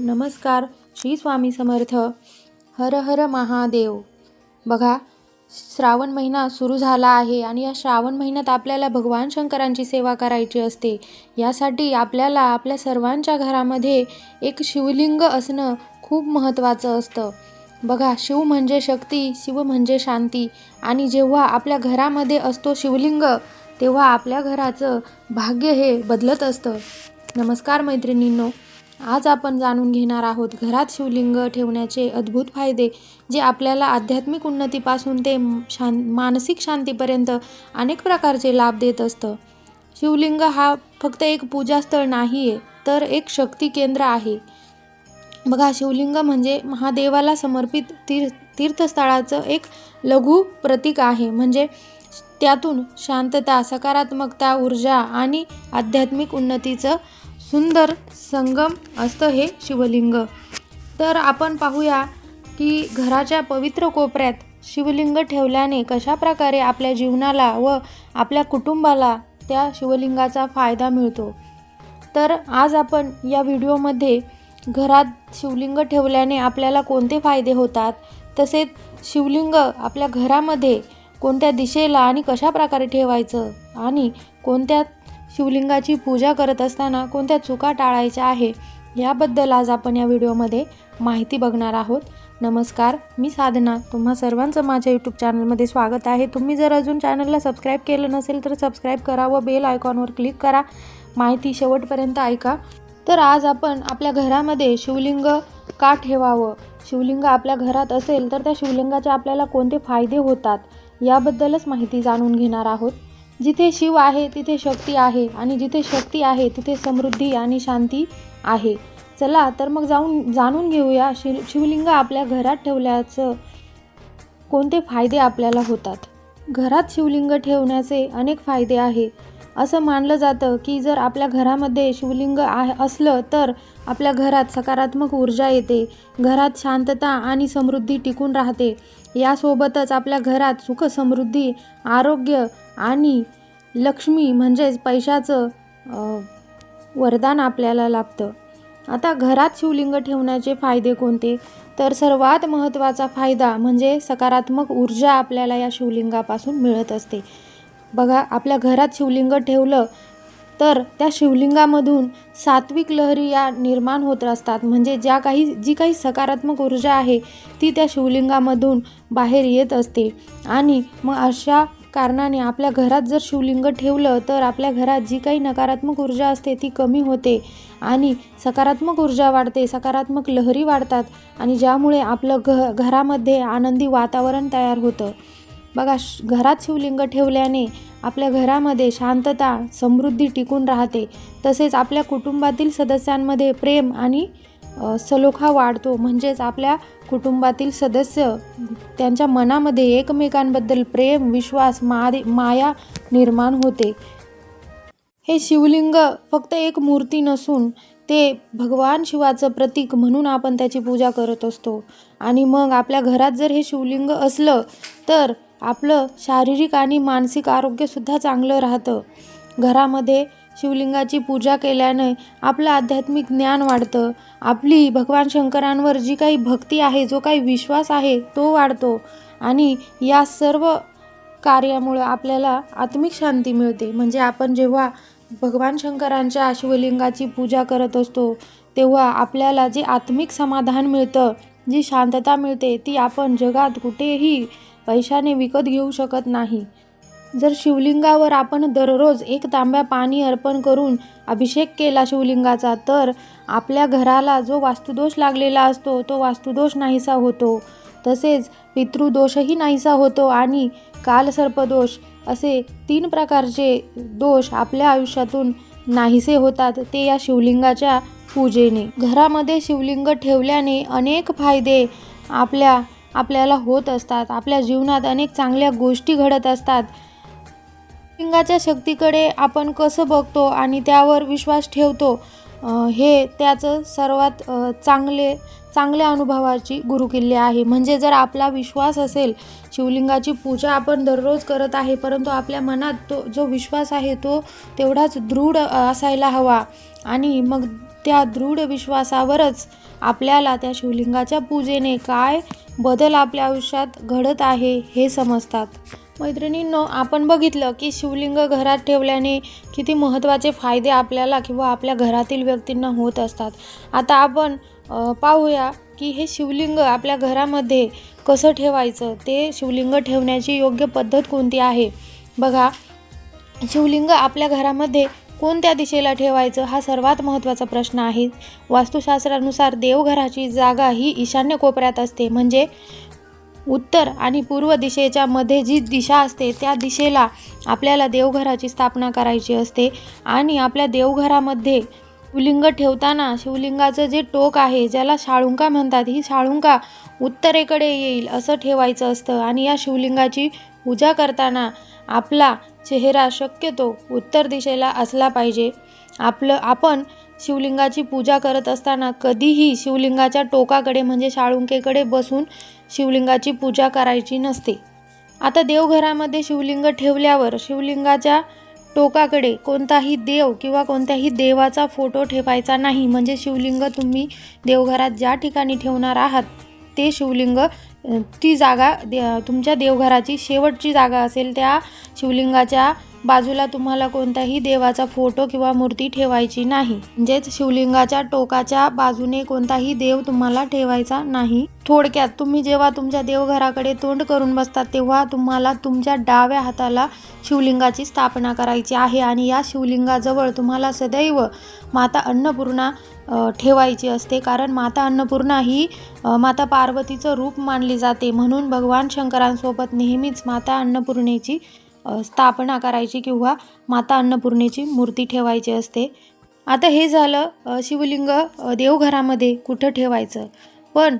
नमस्कार श्री स्वामी समर्थ. हर हर महादेव. बघा श्रावण महिना सुरू झाला आहे आणि या श्रावण महिन्यात आपल्याला भगवान शंकरांची सेवा करायची असते. यासाठी आपल्याला आपल्या सर्वांच्या घरामध्ये एक शिवलिंग असणं खूप महत्त्वाचं असतं. बघा शिव म्हणजे शक्ती शिव म्हणजे शांती आणि जेव्हा आपल्या घरामध्ये असतो शिवलिंग तेव्हा आपल्या घराचं भाग्य हे बदलत असतं. नमस्कार मैत्रिणींनो. आज आपण जाणून घेणार आहोत घरात शिवलिंग ठेवण्याचे अद्भुत फायदे जे आपल्याला आध्यात्मिक उन्नतीपासून ते शां मानसिक शांतीपर्यंत अनेक प्रकारचे लाभ देत असतं. शिवलिंग हा फक्त एक पूजास्थळ नाही आहे तर एक शक्ती केंद्र आहे. बघा शिवलिंग म्हणजे महादेवाला समर्पित तीर् तीर्थस्थळाचं एक लघु प्रतीक आहे. म्हणजे त्यातून शांतता सकारात्मकता ऊर्जा आणि आध्यात्मिक उन्नतीचं सुंदर संगम असतं हे शिवलिंग. तर आपण पाहूया की घराच्या पवित्र कोपऱ्यात शिवलिंग ठेवल्याने कशा प्रकारे आपल्या जीवनाला व आपल्या कुटुंबाला त्या शिवलिंगाचा फायदा मिळतो. तर आज आपण या व्हिडिओमध्ये घरात शिवलिंग ठेवल्याने आपल्याला कोणते फायदे होतात? तसेच शिवलिंग आपल्या घरामध्ये कोणत्या दिशेला आणि कशा प्रकारे ठेवायचं? आणि कोणत्या शिवलिंगाची पूजा करत असताना कोणत्या चुका टाळायच्या आहे याबद्दल आज आपण या व्हिडिओमध्ये माहिती बघणार आहोत. नमस्कार मी साधना. तुम्हा सर्वांचं माझ्या यूट्यूब चॅनलमध्ये स्वागत आहे. तुम्ही जर अजून चॅनलला सबस्क्राईब केलं नसेल तर सबस्क्राईब करा व बेल आयकॉनवर क्लिक करा. माहिती शेवटपर्यंत ऐका. तर आज आपण आपल्या घरामध्ये शिवलिंग का ठेवावं? शिवलिंग आपल्या घरात असेल तर त्या शिवलिंगाचे आपल्याला कोणते फायदे होतात याबद्दलच माहिती जाणून घेणार आहोत. जिथे शिव आहे तिथे शक्ती आहे आणि जिथे शक्ती आहे तिथे समृद्धी आणि शांती आहे. चला तर मग जाऊन जाणून घेऊया शिव शिवलिंग आपल्या घरात ठेवल्याचं कोणते फायदे आपल्याला होतात. घरात शिवलिंग ठेवण्याचे अनेक फायदे आहे. असं मानलं जातं की जर आपल्या घरामध्ये शिवलिंग आहे असलं तर आपल्या घरात सकारात्मक ऊर्जा येते. घरात शांतता आणि समृद्धी टिकून राहते. यासोबतच आपल्या घरात सुख समृद्धी आरोग्य आणि लक्ष्मी म्हणजेच पैशाचं वरदान आपल्याला लाभतं. आता घरात शिवलिंग ठेवण्याचे फायदे कोणते? तर सर्वात महत्त्वाचा फायदा म्हणजे सकारात्मक ऊर्जा आपल्याला या शिवलिंगापासून मिळत असते. बघा आपल्या घरात शिवलिंग ठेवलं तर त्या शिवलिंगामधून सात्विक लहरी या निर्माण होत असतात. म्हणजे ज्या काही जी काही सकारात्मक ऊर्जा आहे ती त्या शिवलिंगामधून बाहेर येत असते. आणि मग अशा कारणाने आपल्या घरात जर शिवलिंग ठेवलं तर आपल्या घरात जी काही नकारात्मक ऊर्जा असते ती कमी होते. आणि सकारात्मक ऊर्जा वाढते सकारात्मक लहरी वाढतात. आणि ज्यामुळे आपलं घ घरामध्ये आनंदी वातावरण तयार होतं. बघा श घरात शिवलिंग ठेवल्याने आपल्या घरामध्ये शांतता समृद्धी टिकून राहते. तसेच आपल्या कुटुंबातील सदस्यांमध्ये प्रेम आणि सलोखा वाढतो. म्हणजेच आपल्या कुटुंबातील सदस्य त्यांच्या मनामध्ये एकमेकांबद्दल प्रेम विश्वास मारे माया निर्माण होते. हे शिवलिंग फक्त एक मूर्ती नसून ते भगवान शिवाचं प्रतीक म्हणून आपण त्याची पूजा करत असतो. आणि मग आपल्या घरात जर हे शिवलिंग असलं तर आपलं शारीरिक आणि मानसिक आरोग्यसुद्धा चांगलं राहतं. घरामध्ये शिवलिंगाची पूजा केल्याने आपलं आध्यात्मिक ज्ञान वाढतं. आपली भगवान शंकरांवर जी काही भक्ती आहे जो काही विश्वास आहे तो वाढतो. आणि या सर्व कार्यामुळं आपल्याला आत्मिक शांती मिळते. म्हणजे आपण जेव्हा भगवान शंकरांच्या शिवलिंगाची पूजा करत असतो तेव्हा आपल्याला जे आत्मिक समाधान मिळतं जी शांतता मिळते ती आपण जगात कुठेही पैशाने विकत घेऊ शकत नाही. जर शिवलिंगावर आपण दररोज एक तांब्या पाणी अर्पण करून अभिषेक केला शिवलिंगाचा तर आपल्या घराला जो वास्तुदोष लागलेला असतो तो वास्तुदोष नाहीसा होतो. तसेच पितृदोषही नाहीसा होतो आणि कालसर्पदोष असे तीन प्रकारचे दोष आपल्या आयुष्यातून नाहीसे होतात ते या शिवलिंगाच्या पूजेने. घरामध्ये शिवलिंग ठेवल्याने अनेक फायदे आपल्या आपल्याला होत असतात. आपल्या जीवनात अनेक चांगल्या गोष्टी घडत असतात. लिंगाच्या शक्तीकडे आपण कसं बघतो आणि त्यावर विश्वास ठेवतो हे त्याचं सर्वात चांगले चांगल्या अनुभवाची गुरुकिल्ली आहे. म्हणजे जर आपला विश्वास असेल शिवलिंगाची पूजा आपण दररोज करत आहे परंतु आपल्या मनात तो जो विश्वास आहे तो तेवढाच दृढ असायला हवा. आणि मग त्या दृढ विश्वासावरच आपल्याला त्या शिवलिंगाच्या पूजेने काय बदल आपल्या आयुष्यात घडत आहे हे समजतात. मैत्रिणींनो आपण बघितलं की शिवलिंग घरात ठेवल्याने किती महत्त्वाचे फायदे आपल्याला किंवा आपल्या घरातील व्यक्तींना होत असतात. आता आपण पाहूया की हे शिवलिंग आपल्या घरामध्ये कसं ठेवायचं? ते शिवलिंग ठेवण्याची योग्य पद्धत कोणती आहे? बघा शिवलिंग आपल्या घरामध्ये कोणत्या दिशेला ठेवायचं हा सर्वात महत्त्वाचा प्रश्न आहे. वास्तुशास्त्रानुसार देवघराची जागा ही ईशान्य कोपऱ्यात असते. म्हणजे उत्तर आणि पूर्व दिशेच्या मध्ये जी दिशा असते त्या दिशेला आपल्याला देवघराची स्थापना करायची असते आणि आपल्या देवघरामध्ये शिवलिंग ठेवताना शिवलिंगाचं जे टोक आहे ज्याला शाळुंका म्हणतात ही शाळुंका उत्तरेकडे येईल असं ठेवायचं असतं. आणि या शिवलिंगाची पूजा करताना आपला चेहरा शक्यतो उत्तर दिशेला असला पाहिजे. आपलं आपण शिवलिंगाची पूजा करत असताना कधीही शिवलिंगाच्या टोकाकडे म्हणजे शाळुंकेकडे बसून शिवलिंगाची पूजा करायची नसते. आता देवघरामध्ये शिवलिंग ठेवल्यावर शिवलिंगाच्या टोकाकडे कोणताही देव किंवा कोणत्याही देवाचा फोटो ठेवायचा नाही. म्हणजे शिवलिंग तुम्ही देवघरात ज्या ठिकाणी ठेवणार आहात ते शिवलिंग ती जागा दे तुमच्या देवघराची शेवटची जागा असेल त्या शिवलिंगाच्या बाजूला तुम्हाला कोणत्याही देवाचा फोटो किंवा मूर्ती ठेवायची नाही. म्हणजेच शिवलिंगाच्या टोकाच्या बाजूने कोणताही देव तुम्हाला ठेवायचा नाही. थोडक्यात तुम्ही जेव्हा तुमच्या देवघराकडे तोंड करून बसतात तेव्हा तुम्हाला तुमच्या डाव्या हाताला शिवलिंगाची स्थापना करायची आहे आणि या शिवलिंगाजवळ तुम्हाला सदैव माता अन्नपूर्णा ठेवायची असते. कारण माता अन्नपूर्णा ही माता पार्वतीचं रूप मानली जाते. म्हणून भगवान शंकरांसोबत नेहमीच माता अन्नपूर्णेची स्थापना करायची किंवा माता अन्नपूर्णेची मूर्ती ठेवायची असते. आता हे झालं शिवलिंग देवघरामध्ये कुठं ठेवायचं? पण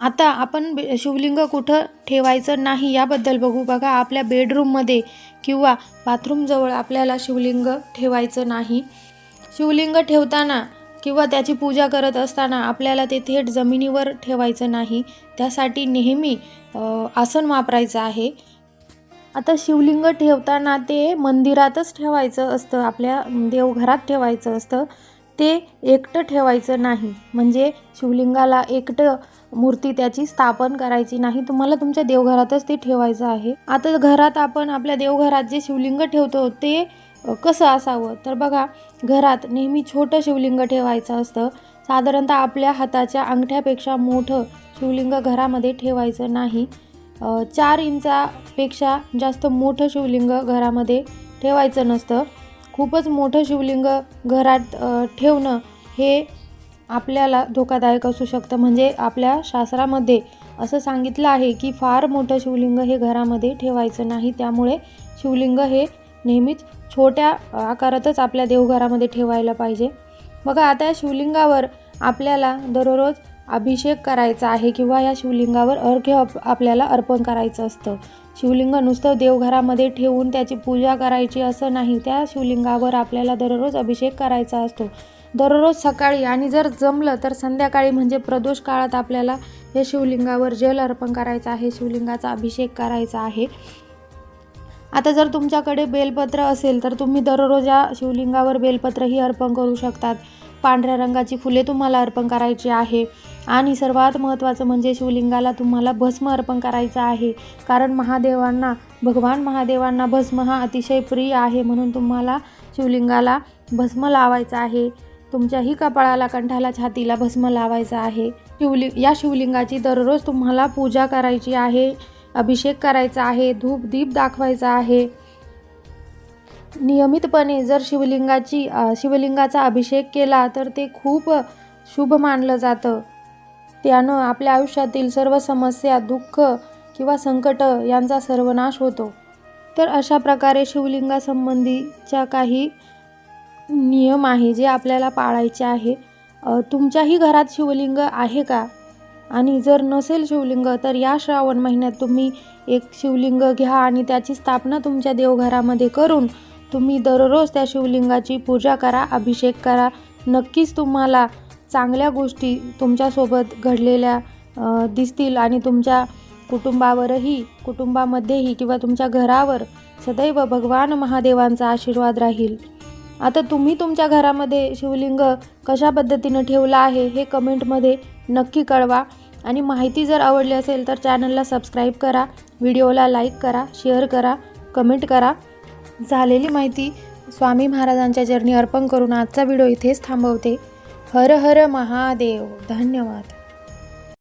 आता आपण शिवलिंग कुठं ठेवायचं नाही याबद्दल बघू. बघा आपल्या बेडरूममध्ये किंवा बाथरूमजवळ आपल्याला शिवलिंग ठेवायचं नाही. शिवलिंग ठेवताना किंवा त्याची पूजा करत असताना आपल्याला ते थेट जमिनीवर ठेवायचं नाही. त्यासाठी नेहमी आसन वापरायचं आहे. आता शिवलिंग ठेवताना ते मंदिरातच ठेवायचं असतं आपल्या देवघरात ठेवायचं असतं. ते एकटं ठेवायचं नाही. म्हणजे शिवलिंगाला एकटं मूर्ती त्याची स्थापन करायची नाही. तुम्हाला तुमच्या देवघरातच ते ठेवायचं आहे. आता घरात आपण आपल्या देवघरात जे शिवलिंग ठेवतो ते कसं असावं? तर बघा घरात नेहमी छोटं शिवलिंग ठेवायचं असतं. साधारणतः आपल्या हाताच्या अंगठ्यापेक्षा मोठं शिवलिंग घरामध्ये ठेवायचं नाही. चार इंचापेक्षा जास्त मोठं शिवलिंग घरामध्ये ठेवायचं नसतं. खूपच मोठं शिवलिंग घरात ठेवणं हे आपल्याला धोकादायक असू शकतं. म्हणजे आपल्या शास्त्रामध्ये असं सांगितलं आहे की फार मोठं शिवलिंग हे घरामध्ये ठेवायचं नाही. त्यामुळे शिवलिंग हे नेहमीच छोट्या आकारातच आपल्या देवघरामध्ये ठेवायला पाहिजे. बघा आता या शिवलिंगावर आपल्याला दररोज अभिषेक करायचा आहे किंवा या शिवलिंगावर अर्घ्य आपल्याला अर्पण करायचं असतं. शिवलिंग नुसतं देवघरामध्ये ठेवून त्याची पूजा करायची असं नाही. त्या शिवलिंगावर आपल्याला दररोज अभिषेक करायचा असतो. दररोज सकाळी आणि जर जमलं तर संध्याकाळी म्हणजे प्रदोष काळात आपल्याला या शिवलिंगावर जल अर्पण करायचं आहे शिवलिंगाचा अभिषेक करायचा आहे. आता जर तुमच्याकडे बेलपत्र असेल तर तुम्ही दररोज या शिवलिंगावर बेलपत्रही अर्पण करू शकतात. पांढऱ्या रंगाची फुले तुम्हाला अर्पण करायची आहे. आणि सर्वात महत्त्वाचं म्हणजे शिवलिंगाला तुम्हाला भस्म अर्पण करायचं आहे. कारण महादेवांना भगवान महादेवांना भस्म हा अतिशय प्रिय आहे. म्हणून तुम्हाला शिवलिंगाला भस्म लावायचं आहे. तुमच्याही कपाळाला कंठाला छातीला भस्म लावायचं आहे. शिवलिंग या शिवलिंगाची दररोज तुम्हाला पूजा करायची आहे. अभिषेक करायचा आहे. धूप दीप दाखवायचा आहे. नियमितपणे जर शिवलिंगाची शिवलिंगाचा अभिषेक केला तर ते खूप शुभ मानलं जातं. त्यानं आपल्या आयुष्यातील सर्व समस्या दुःख किंवा संकट यांचा सर्वनाश होतो. तर अशा प्रकारे शिवलिंगासंबंधीच्या काही नियम आहे जे आपल्याला पाळायचे आहे. तुमच्याही घरात शिवलिंग आहे का? आणि जर नसेल शिवलिंग तर या श्रावण महिन्यात तुम्ही एक शिवलिंग घ्या आणि त्याची स्थापना तुमच्या देवघरामध्ये करून तुम्ही दररोज त्या शिवलिंगाची पूजा करा अभिषेक करा. नक्कीच तुम्हाला चांगल्या गोष्टी तुमच्यासोबत घडलेल्या दिसतील आणि तुमच्या कुटुंबावरही कुटुंबामध्येही किंवा तुमच्या घरावर सदैव भगवान महादेवांचा आशीर्वाद राहील. आता तुम्ही तुमच्या घरामध्ये शिवलिंग कशा पद्धतीनं ठेवलं आहे हे कमेंटमध्ये नक्की कळवा. आणि माहिती जर आवडली असेल तर चॅनलला सबस्क्राईब करा व्हिडिओला लाईक करा शेअर करा कमेंट करा. झालेली माहिती स्वामी महाराजांच्या जर्नी अर्पण करून आजचा व्हिडिओ इथेच थांबवते. हर हर महादेव. धन्यवाद.